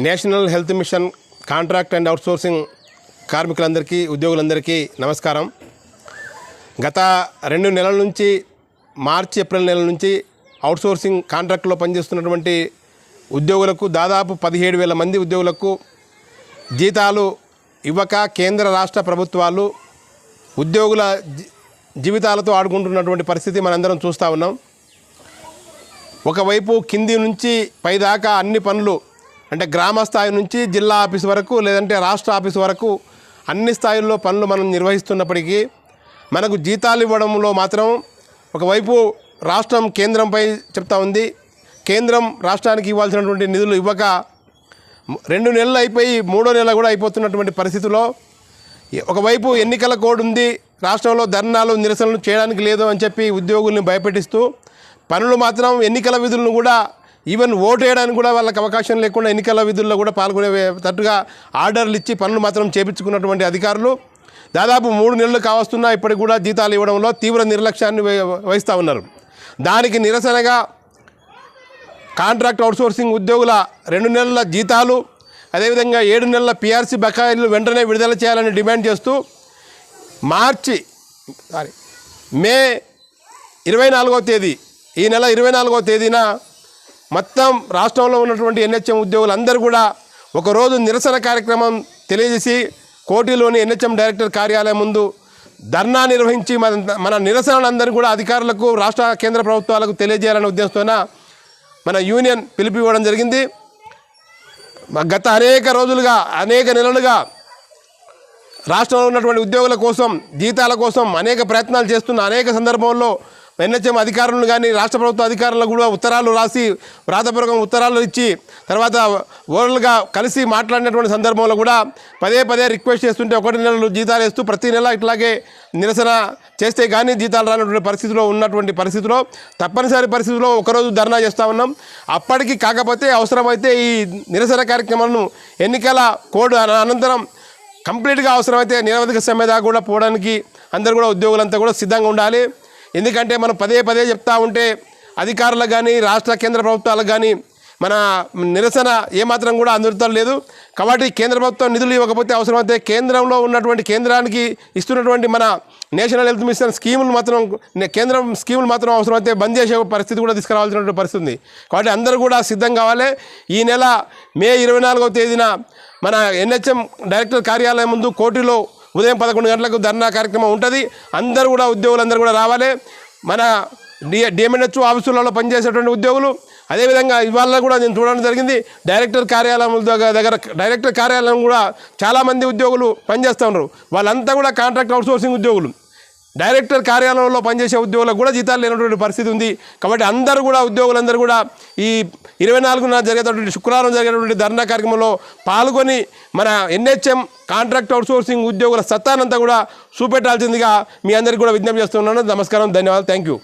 National health mission contract and outsourcing కార్మికులందరికీ ఉద్యోగులందరికీ నమస్కారం. గత రెండు నెలల నుంచి మార్చి ఏప్రిల్ నెల నుంచి అవుట్సోర్సింగ్ కాంట్రాక్ట్లో పనిచేస్తున్నటువంటి ఉద్యోగులకు దాదాపు పదిహేడు వేల మంది ఉద్యోగులకు జీతాలు ఇవ్వక కేంద్ర రాష్ట్ర ప్రభుత్వాలు ఉద్యోగుల జీ- జీవితాలతో ఆడుకుంటున్నటువంటి పరిస్థితి మనందరం చూస్తూ ఉన్నాం. ఒకవైపు కింది నుంచి పైదాకా అన్ని పనులు అంటే గ్రామ స్థాయి నుంచి జిల్లా ఆఫీస్ వరకు లేదంటే రాష్ట్ర ఆఫీస్ వరకు అన్ని స్థాయిల్లో పనులు మనం నిర్వహిస్తున్నప్పటికీ మనకు జీతాలు ఇవ్వడంలో మాత్రం ఒకవైపు రాష్ట్రం కేంద్రంపై చెప్తా ఉంది కేంద్రం రాష్ట్రానికి ఇవ్వాల్సినటువంటి నిధులు ఇవ్వక రెండు నెలలు అయిపోయి మూడో నెల కూడా అయిపోతున్నటువంటి పరిస్థితిలో ఒకవైపు ఎన్నికల కోడ్ ఉంది రాష్ట్రంలో ధర్నాలు నిరసనలు చేయడానికి లేదు అని చెప్పి ఉద్యోగుల్ని భయపెట్టిస్తూ పనులు మాత్రం ఎన్నికల విధులను కూడా ఈవెన్ ఓటు వేయడానికి కూడా వాళ్ళకి అవకాశం లేకుండా ఎన్నికల విధుల్లో కూడా పాల్గొనే తట్టుగా ఆర్డర్లు ఇచ్చి పనులు మాత్రం చేపించుకున్నటువంటి అధికారులు దాదాపు మూడు నెలలు కావస్తున్నా ఇప్పటికి కూడా జీతాలు ఇవ్వడంలో తీవ్ర నిర్లక్ష్యాన్ని వహి- వహిస్తూ ఉన్నారు. దానికి నిరసనగా కాంట్రాక్ట్ అవుట్సోర్సింగ్ ఉద్యోగుల రెండు నెలల జీతాలు అదేవిధంగా ఏడు నెలల పిఆర్సీ బకాయిలు వెంటనే విడుదల చేయాలని డిమాండ్ చేస్తూ మార్చి సారీ మే ఇరవై నాలుగో తేదీ ఈ నెల ఇరవై నాలుగో తేదీన మొత్తం రాష్ట్రంలో ఉన్నటువంటి ఎన్హెచ్ఎం ఉద్యోగులందరూ కూడా ఒకరోజు నిరసన కార్యక్రమం తెలియజేసి కోటిలోని ఎన్హెచ్ఎం డైరెక్టర్ కార్యాలయం ముందు ధర్నా నిర్వహించి మన మన నిరసనలందరూ కూడా అధికారులకు రాష్ట్ర కేంద్ర ప్రభుత్వాలకు తెలియజేయాలనే ఉద్దేశంతోన మన యూనియన్ పిలిపి ఇవ్వడం జరిగింది. గత అనేక రోజులుగా అనేక నెలలుగా రాష్ట్రంలో ఉన్నటువంటి ఉద్యోగుల కోసం జీతాల కోసం అనేక ప్రయత్నాలు చేస్తున్న అనేక సందర్భంలో ఎన్హెచ్ఎం అధికారులను కానీ రాష్ట్ర ప్రభుత్వ అధికారులకు కూడా ఉత్తరాలు రాసి వ్రాతపూర్వకంగా ఉత్తరాలు ఇచ్చి తర్వాత ఓరల్గా కలిసి మాట్లాడినటువంటి సందర్భంలో కూడా పదే పదే రిక్వెస్ట్ చేస్తుంటే ఒకటి నెలలు జీతాలు వేస్తూ ప్రతి నెల ఇట్లాగే నిరసన చేస్తే కానీ జీతాలు రానటువంటి పరిస్థితిలో ఉన్నటువంటి పరిస్థితిలో తప్పనిసరి పరిస్థితిలో ఒకరోజు ధర్నా చేస్తూ ఉన్నాం. అప్పటికి కాకపోతే అవసరమైతే ఈ నిరసన కార్యక్రమాలను ఎన్నికల కోడ్ అనంతరం కంప్లీట్గా అవసరమైతే నిరవధిక సమ్మె దాకా కూడా పోవడానికి అందరూ కూడా ఉద్యోగులంతా కూడా సిద్ధంగా ఉండాలి. ఎందుకంటే మనం పదే పదే చెప్తా ఉంటే అధికారులకు కానీ రాష్ట్ర కేంద్ర ప్రభుత్వాలకు కానీ మన నిరసన ఏమాత్రం కూడా అందుతడం లేదు కాబట్టి కేంద్ర ప్రభుత్వం నిధులు ఇవ్వకపోతే అవసరమైతే కేంద్రంలో ఉన్నటువంటి కేంద్రానికి ఇస్తున్నటువంటి మన నేషనల్ హెల్త్ మిషన్ స్కీములు మాత్రం కేంద్రం స్కీములు మాత్రం అవసరమైతే బంద్ చేసే పరిస్థితి కూడా తీసుకురావాల్సినటువంటి పరిస్థితి ఉంది. కాబట్టి అందరూ కూడా సిద్ధం కావాలి. ఈ నెల మే ఇరవై నాలుగవ తేదీన మన ఎన్హెచ్ఎం డైరెక్టర్ కార్యాలయం ముందు కోటిలో ఉదయం పదకొండు గంటలకు ధర్నా కార్యక్రమం ఉంటుంది. అందరూ కూడా ఉద్యోగులందరూ కూడా రావాలి. మన డి డిఎంఎన్హెచ్ ఆఫీసులలో పనిచేసేటువంటి ఉద్యోగులు. అదేవిధంగా ఇవాళ కూడా నేను చూడడం జరిగింది. డైరెక్టర్ కార్యాలయం దగ్గర దగ్గర డైరెక్టర్ కార్యాలయం కూడా చాలామంది ఉద్యోగులు పనిచేస్తూ ఉన్నారు. వాళ్ళంతా కూడా కాంట్రాక్ట్ అవుట్సోర్సింగ్ ఉద్యోగులు. డైరెక్టర్ కార్యాలయంలో పనిచేసే ఉద్యోగులకు కూడా జీతాలు లేనటువంటి పరిస్థితి ఉంది. కాబట్టి అందరూ కూడా ఉద్యోగులందరూ కూడా ఈ ఇరవై నాలుగున జరిగేటటువంటి శుక్రవారం జరిగేటువంటి ధర్నా కార్యక్రమంలో పాల్గొని మన ఎన్హెచ్ఎం కాంట్రాక్ట్ అవుట్సోర్సింగ్ ఉద్యోగుల సత్తానంతా కూడా చూపెట్టాల్సిందిగా మీ అందరికీ కూడా విజ్ఞప్తి చేస్తున్నాను. నమస్కారం ధన్యవాదాలు థ్యాంక్ యూ.